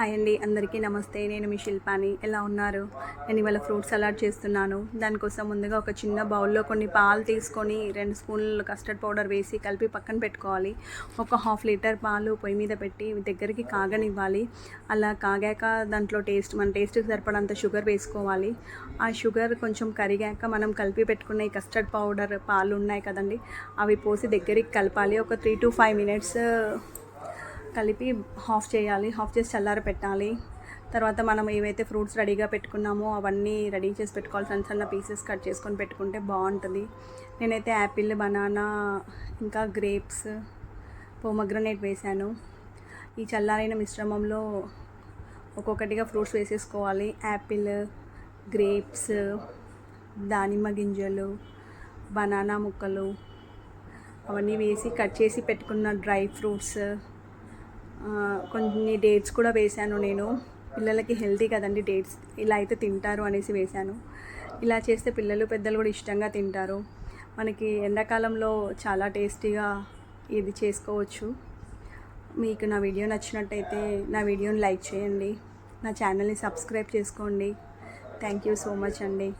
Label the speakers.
Speaker 1: Hi అండి అందరికీ నమస్తే. నేను మీ శిల్పాని. ఎలా ఉన్నారు? నేను ఇవాళ ఫ్రూట్ సలాడ్ చేస్తున్నాను. దానికోసం ముందుగా ఒక చిన్న బౌల్లో కొన్ని పాలు తీసుకొని రెండు స్పూన్లు కస్టర్డ్ పౌడర్ వేసి కలిపి పక్కన పెట్టుకోవాలి. ఒక హాఫ్ లీటర్ పాలు పొయ్యి మీద పెట్టి దగ్గరికి కాగనివ్వాలి. అలా కాగాక దాంట్లో టేస్ట్ మన టేస్ట్కి సరిపడంత షుగర్ వేసుకోవాలి. ఆ షుగర్ కొంచెం కరిగాక మనం కలిపి పెట్టుకున్న ఈ కస్టర్డ్ పౌడర్ పాలు ఉన్నాయి కదండి అవి పోసి దగ్గరికి కలపాలి. ఒక త్రీ టు ఫైవ్ మినిట్స్ కలిపి హాఫ్ చేయాలి. హాఫ్ చేసి చల్లార పెట్టాలి. తర్వాత మనం ఏవైతే ఫ్రూట్స్ రెడీగా పెట్టుకున్నామో అవన్నీ రెడీ చేసి పెట్టుకోవాలి. సన్న సన్న పీసెస్ కట్ చేసుకొని పెట్టుకుంటే బాగుంటుంది. నేనైతే యాపిల్ బనానా ఇంకా గ్రేప్స్ పోమగ్రనేట్ వేశాను. ఈ చల్లారైన మిశ్రమంలో ఒక్కొక్కటిగా ఫ్రూట్స్ వేసేసుకోవాలి. యాపిల్ గ్రేప్స్ దానిమ్మ గింజలు బనానా ముక్కలు అవన్నీ వేసి కట్ చేసి పెట్టుకున్న డ్రై ఫ్రూట్స్ కొన్ని డేట్స్ కూడా వేశాను నేను. పిల్లలకి హెల్తీ కదండి డేట్స్ ఇలా అయితే తింటారు అనేసి వేశాను. ఇలా చేస్తే పిల్లలు పెద్దలు కూడా ఇష్టంగా తింటారు. మనకి ఎండాకాలంలో చాలా టేస్టీగా ఇది చేసుకోవచ్చు. మీకు నా వీడియో నచ్చినట్టయితే నా వీడియోని లైక్ చేయండి. నా ఛానల్ని సబ్స్క్రైబ్ చేసుకోండి. థ్యాంక్ యూ సో మచ్ అండి.